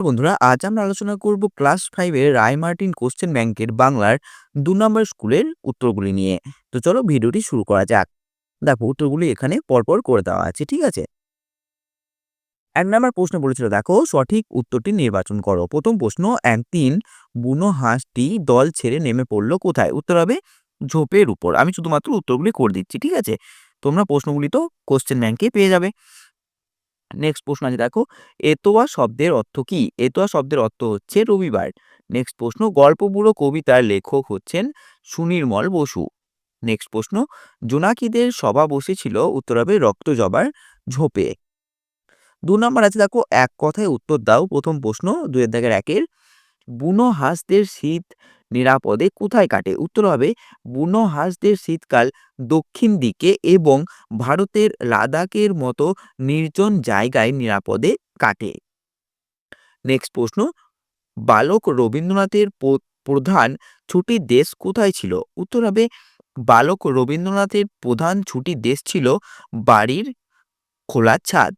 বন্ধুরা, আজ আমরা আলোচনা করব ক্লাস ফাইভের রায় মার্টিন কোশ্চেন ব্যাংকের বাংলার দু নম্বর স্কুলের উত্তরগুলি নিয়ে। তো চলো ভিডিওটি শুরু করা যাক। দেখো, উত্তরগুলি এখানে পরপর করে দেওয়া আছে, ঠিক আছে? এক নম্বর প্রশ্ন বলেছিল, দেখো, সঠিক উত্তরটি নির্বাচন করো। প্রথম প্রশ্ন একদিন বুনো হাঁসটি দল ছেড়ে নেমে পড়ল কোথায়? উত্তর হবে ঝোপের উপর। আমি শুধুমাত্র উত্তরগুলি করে দিচ্ছি, ঠিক আছে? তোমরা প্রশ্নগুলি তো কোশ্চেন ব্যাংকে পেয়ে যাবে। নেক্সট প্রশ্ন আছে, দেখো, এতোয়া শব্দের অর্থ কি? এতোয়া শব্দের অর্থ হচ্ছে রবিবার। নেক্সট প্রশ্ন গল্প বুড়ো কবিতার লেখক হচ্ছেন সুনির্মল বসু। নেক্সট প্রশ্ন, জোনাকিদের সভা বসেছিল উত্তর হবে রক্ত জবার ঝোপে। দু নম্বর আছে, দেখো, এক কথায় উত্তর দাও। প্রথম প্রশ্ন দুয়ের দাগের একের। বুনো হাঁসদের শীত নিরাপদে কোথায় কাটে? উত্তর হবে বুনো হাঁসদের শীতকাল দক্ষিণ দিকে এবং ভারতের লাদাখের মতো নির্জন জায়গায় নিরাপদে কাটে। নেক্সট প্রশ্ন, বালক রবীন্দ্রনাথের প্রধান ছুটির দেশ কোথায় ছিল? উত্তর হবে বালক রবীন্দ্রনাথের প্রধান ছুটির দেশ ছিল বাড়ির খোলা ছাদ।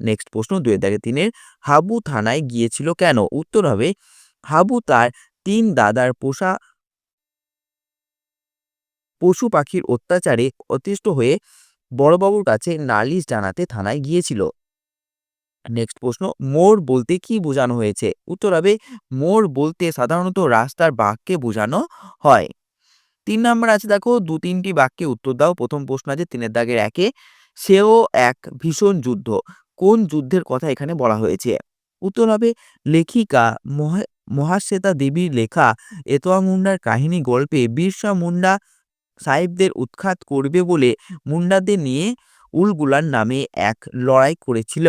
নেক্সট প্রশ্ন দুয়ের হাজার তিনের হাবু থানায় গিয়েছিল কেন? উত্তর হবে হাবু তার তিন দাদার পোষা পশু পাখির অত্যাচারে অতিষ্ঠ হয়ে বড়বাবুর কাছে নালিশ জানাতে থানায় গিয়েছিল। নেক্সট প্রশ্ন, মোর বলতে কি বোঝানো হয়েছে? উত্তর হবে, মোর বলতে সাধারণত রাস্তার বাঘকে বোঝানো হয়। তিন নম্বর আছে, দেখো, দু তিনটি বাক্যে উত্তর দাও। প্রথম প্রশ্ন আছে, তিনের দাগের একে, সেও এক ভীষণ যুদ্ধ। কোন যুদ্ধের কথা এখানে বলা হয়েছে? উত্তর হবে, লেখিকা মহা মহাশ্বেতা দেবীর লেখা এতোয়া মুন্ডার কাহিনী গল্পে বিরসা মুন্ডা সাহেবদের উৎখাত করবে বলে মুন্ডাদের নিয়ে উলগুলার নামে এক লড়াই করেছিল।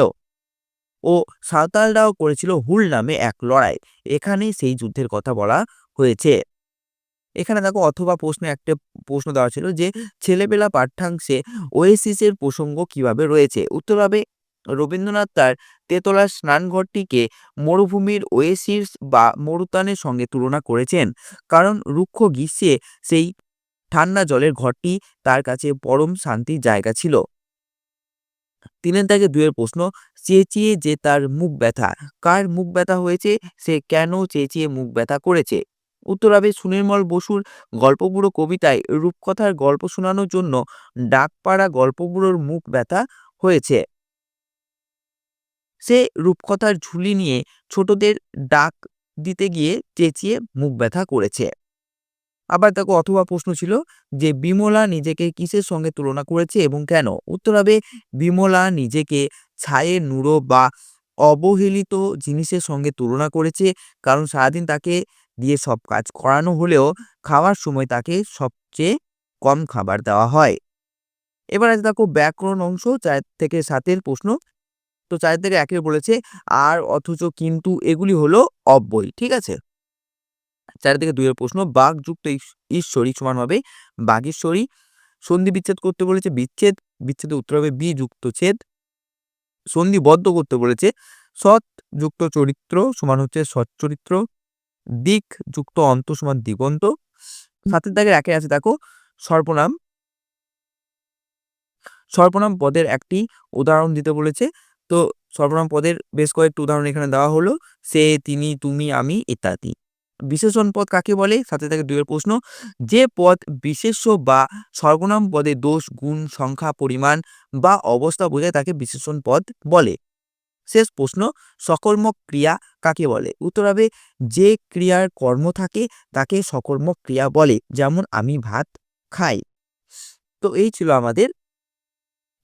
ও সাঁওতালরাও করেছিল হুল নামে এক লড়াই। এখানে সেই যুদ্ধের কথা বলা হয়েছে। এখানে দেখো অথবা প্রশ্নে একটা প্রশ্ন দেওয়া ছিল যে ছেলেবেলা পাঠ্যাংশে ওয়েসিসের প্রসঙ্গ কীভাবে রয়েছে? উত্তর হবে রবীন্দ্রনাথ তার তেতলার স্নানঘরটিকে মরুভূমির ওয়েসিস বা মরুতানের সঙ্গে তুলনা করেছেন। কারণ রুক্ষ গ্রীষ্মে সেই ঠান্ডা জলের ঘরটি তার কাছে পরম শান্তির জায়গা ছিল। তিনের তাকে দুয়ের প্রশ্ন, চেঁচিয়ে যে তার মুখ ব্যথা, কার মুখ ব্যথা হয়েছে, সে কেন চেঁচিয়ে মুখ ব্যথা করেছে? উত্তর হবে সুনির্মল বসুর গল্পবুড়ো কবিতায় রূপকথার গল্প শোনানোর জন্য ডাকপাড়া গল্পবুড়োর মুখ ব্যথা হয়েছে। সে রূপকথার ঝুলি নিয়ে ছোটদের ডাক দিতে গিয়ে চেঁচিয়ে মুখ ব্যথা করেছে। আবার তাকে অথবা প্রশ্ন ছিল যে, বিমলা নিজেকে কিসের সঙ্গে তুলনা করেছে এবং কেন? উত্তর হবে, বিমলা নিজেকে ছায়ে নুড়ো বা অবহেলিত জিনিসের সঙ্গে তুলনা করেছে, কারণ সারাদিন তাকে দিয়ে সব কাজ করানো হলেও খাওয়ার সময় তাকে সবচেয়ে কম খাবার দেওয়া হয়। এবার আছে দেখো ব্যাকরণ অংশ, চার থেকে সাতের প্রশ্ন। তো চার থেকে একে বলেছে, আর অথচ কিন্তু এগুলি হলো অব্যয়। ঠিক আছে? চার থেকে দুইয়ের প্রশ্ন বাঘ যুক্ত ঈশ- ঈশ্বরী সমান হবে বাঘেশ্বরী সন্ধি বিচ্ছেদ করতে বলেছে বিচ্ছেদ, বিচ্ছেদের উত্তর হবে বি যুক্ত ছেদ। সন্ধিবদ্ধ করতে বলেছে সৎ যুক্ত চরিত্র সমান হচ্ছে সচ্চরিত্র দিক যুক্ত অন্ত সমান দিগন্ত। সাতের দাগের একে আছে দেখো, সর্বনাম। সর্বনাম পদের একটি উদাহরণ দিতে বলেছে তো সর্বনাম পদের বেশ কয়েকটি উদাহরণ এখানে দেওয়া হলো। সে, তিনি, তুমি, আমি ইত্যাদি। বিশেষণ পদ কাকে বলে? সাথে থাকে দুইয়ের প্রশ্ন। যে পদ বিশেষ্য বা সর্বনাম পদে দোষ, গুণ, সংখ্যা, পরিমাণ বা অবস্থা বোঝায় তাকে বিশেষণ পদ বলে। শেষ প্রশ্ন, সকর্মক ক্রিয়া কাকে বলে? উত্তর হবে, যে ক্রিয়ার কর্ম থাকে তাকে সকর্মক ক্রিয়া বলে, যেমন আমি ভাত খাই। তো এই ছিল আমাদের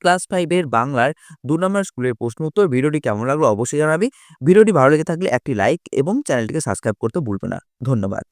ক্লাস ফাইভের বাংলার দু নম্বর স্কুলের প্রশ্ন উত্তর। ভিডিওটি কেমন লাগল অবশ্যই জানাবি। ভিডিওটি ভালো লেগে থাকলে একটি লাইক এবং চ্যানেলটিকে সাবস্ক্রাইব করতে ভুলবে না। ধন্যবাদ।